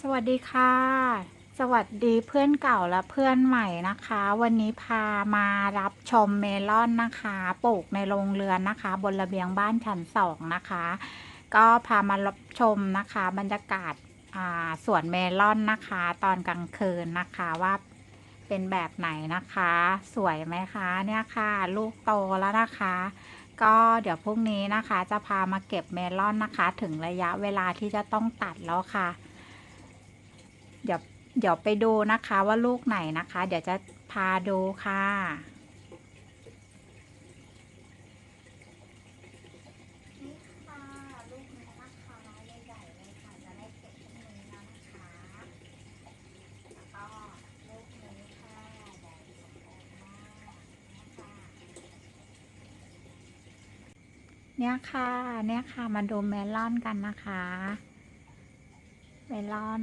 สวัสดีค่ะ สวัสดีเพื่อนเก่าและเพื่อนใหม่นะคะ วันนี้พามารับชมเมลอนนะคะปลูกในโรงเรือนนะคะ บนระเบียงบ้านชั้นสองนะคะ ก็พามารับชมนะคะ บรรยากาศาสวนเมลอนนะคะ ตอนกลางคืนนะคะว่าเป็นแบบไหนนะคะ สวยไหมคะเนี่ยค่ะ ลูกโตแล้วนะคะ ก็เดี๋ยวพรุ่งนี้นะคะ จะพามาเก็บเมลอนนะคะ ถึงระยะเวลาที่จะต้องตัดแล้วค่ะ เดี๋ยวเดี๋ยวไปดูนะคะว่าลูกไหนนะคะ เดี๋ยวจะพาดูค่ะนี่ค่ะลูกนี้นะคะใหญ่เลยค่ะจะได้เก็บทุนแล้วนะคะแล้วก็ลูกนี้ค่ะใหญ่สมบูรณ์มากนะคะเนี่ยค่ะ เนี่ยค่ะ มาดูเมลอนกันนะคะ เมลอน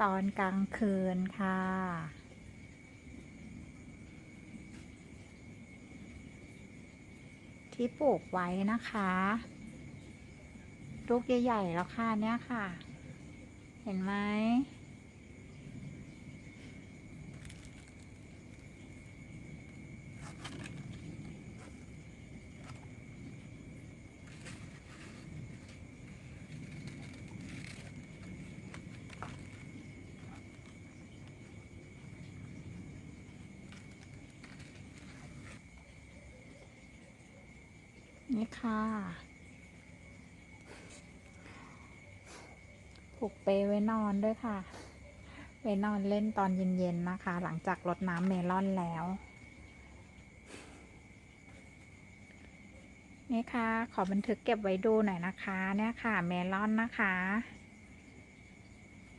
ตอนกลางคืนค่ะ ที่ปลูกไว้นะคะลูกใหญ่ๆแล้วค่ะเนี่ยค่ะ เห็นไหม นี่ค่ะผูกเปไว้นอนด้วยค่ะ ไว้นอนเล่นตอนเย็นๆนะคะ หลังจากรดน้ำเมลอนแล้ว นี่ค่ะ ขอบันทึกเก็บไว้ดูหน่อยนะคะ เนี่ยค่ะ เมลอนนะคะ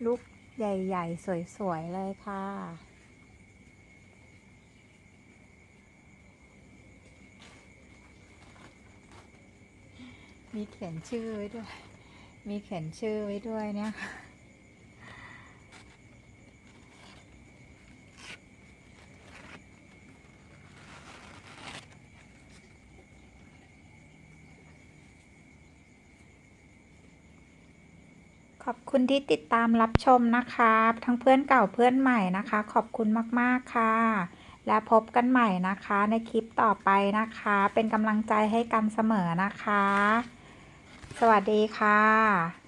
ลูกใหญ่ ๆ สวย ๆ เลยค่ะ มีเขียนชื่อไว้ด้วย มีเขียนชื่อไว้ด้วยเนี่ยขอบคุณที่ติดตามรับชมนะคะ ทั้งเพื่อนเก่าเพื่อนใหม่นะคะ ขอบคุณมาก ๆ ค่ะ และพบกันใหม่นะคะในคลิปต่อไปนะคะ เป็นกำลังใจให้กันเสมอนะคะ สวัสดีค่ะ